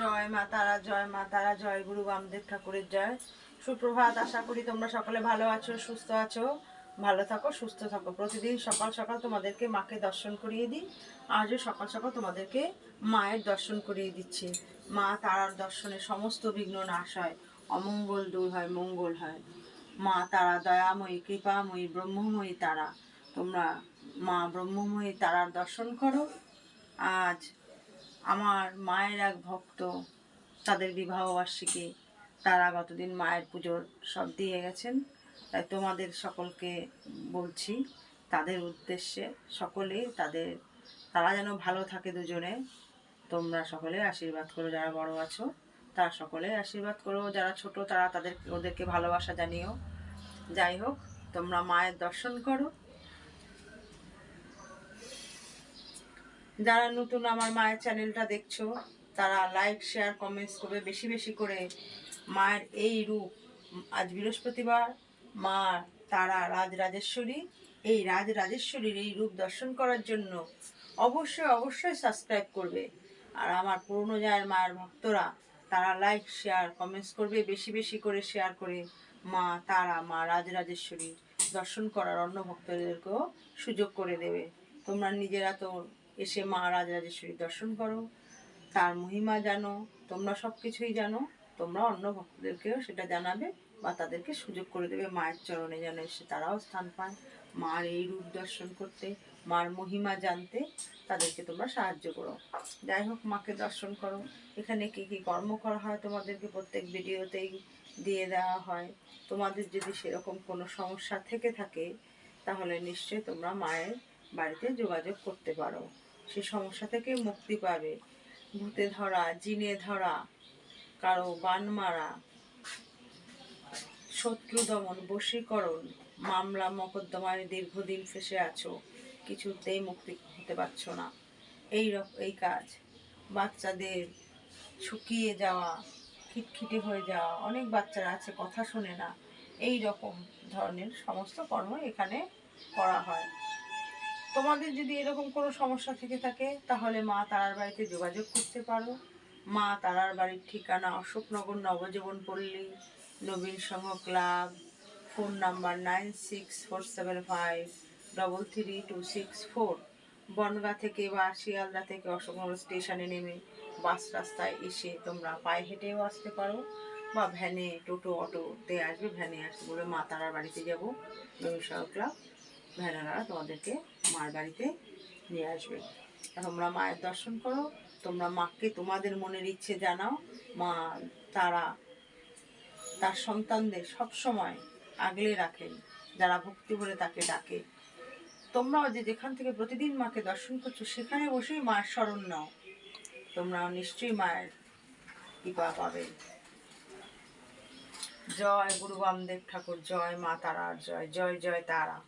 জয় মা তারা জয় মা তারা জয়, গুরু বামদেব ঠাকুরের জয়। সুপ্রভাত, আশা করি তোমরা সকলে ভালো আছো, সুস্থ আছো, ভালো থাকো, সুস্থ থাকো। প্রতিদিন সকাল সকাল তোমাদেরকে মাকে দর্শন করিয়ে দিই, আজও সকাল সকাল তোমাদেরকে মায়ের দর্শন করিয়ে দিচ্ছি। মা তারার দর্শনে সমস্ত বিঘ্ন নাশ হয়, অমঙ্গল দূর হয়, মঙ্গল হয়। মা তারা দয়াময়ী, কৃপাময়ী, ব্রহ্মময়ী তারা। তোমরা মা ব্রহ্মময়ী তারার দর্শন করো। আজ আমার মায়ের এক ভক্ত, তাদের বিবাহ বার্ষিকী, তারা গতদিন মায়ের পুজোর সব দিয়ে গেছেন। তাই তোমাদের সকলকে বলছি, তাদের উদ্দেশ্যে সকলে তাদের, তারা যেন ভালো থাকে দুজনে, তোমরা সকলে আশীর্বাদ করো যারা বড় আছো তারা সকলে আশীর্বাদ করো। যারা ছোট, তারা তাদের, ওদেরকে ভালোবাসা জানিও। যাই হোক, তোমরা মায়ের দর্শন করো। যারা নতুন আমার মায়ের চ্যানেলটা দেখছ, তারা লাইক শেয়ার কমেন্টস করবে, বেশি বেশি করে মায়ের এই রূপ। আজ বৃহস্পতিবার, মা তারা রাজরাজেশ্বরী এই রাজ রাজেশ্বরীর এই রূপ দর্শন করার জন্য অবশ্যই অবশ্যই সাবস্ক্রাইব করবে। আর আমার পুরনো জায়ের মায়ের ভক্তরা, তারা লাইক শেয়ার কমেন্টস করবে, বেশি বেশি করে শেয়ার করে মা তারা, মা রাজরাজেশ্বরী দর্শন করার অন্য ভক্তদেরকেও সুযোগ করে দেবে। তোমরা নিজেরা তো এসে মা রাজরাজেশ্বরী দর্শন করো। তার মহিমা জানো, তোমরা সব কিছুই জানো, তোমরা অন্য ভক্তদেরকেও সেটা জানাবে বা তাদেরকে সুযোগ করে দেবে। মায়ের চরণে যেন এসে তারাও স্থান পায়। মার এই রূপ দর্শন করতে, মার মহিমা জানতে তাদেরকে তোমরা সাহায্য করো। যাই হোক, মাকে দর্শন করো। এখানে কি কি কর্ম করা হয় তোমাদেরকে প্রত্যেক ভিডিওতেই দিয়ে দেওয়া হয়। তোমাদের যদি সেরকম কোনো সমস্যা থেকে থাকে, তাহলে নিশ্চয়ই তোমরা মায়ের বাড়িতে যোগাযোগ করতে পারো। সে সমস্যা থেকে মুক্তি পাবে। ভূতে ধরা, জিনে ধরা, কারও বান মারা, শত্রু দমন, বশীকরণ, মামলা মকদ্দমায় দীর্ঘদিন ফেসে আছো, কিছুতেই মুক্তি হতে পারছ না। এই এই কাজ, বাচ্চাদের শুকিয়ে যাওয়া, খিটখিটে হয়ে যাওয়া, অনেক বাচ্চারা আছে, কথা শোনে না। এই রকম ধরনের সমস্ত কর্ম এখানে করা হয়। তোমাদের যদি এরকম কোনো সমস্যা থেকে থাকে, তাহলে মা তারার বাড়িতে যোগাযোগ করতে পারো। মা তারার বাড়ির ঠিকানা Ashoknagar Nabajiban Palli, Nabin Sangha club, phone number nine six four seven five double three two six four. Bangaon থেকে বা শিয়ালদা থেকে অশোকনগর স্টেশনে নেমে বাস রাস্তায় এসে তোমরা পায়ে হেঁটেও আসতে পারো বা ভ্যানে টোটো অটোতে আসবে, ভ্যানে আসবে বলে মা তারার বাড়িতে যাব, নবীন সংঘ ক্লাব। ভ্যানেরা তোমাদেরকে মার বাড়িতে নিয়ে আসবে। তোমরা মায়ের দর্শন করো, তোমরা মাকে তোমাদের মনের ইচ্ছে জানাও, মা তারা, তার সন্তানদের সব সময় আগলে রাখেন, যারা ভক্তি বলে তাকে ডাকে। তোমরাও যে যেখান থেকে প্রতিদিন মাকে দর্শন করছ, সেখানে বসেই মায়ের স্মরণ নাও। তোমরাও নিশ্চয়ই মায়ের কৃপা পাবে। জয় গুরু বামদেব ঠাকুর, জয় মা তারার জয় জয় জয় তারা।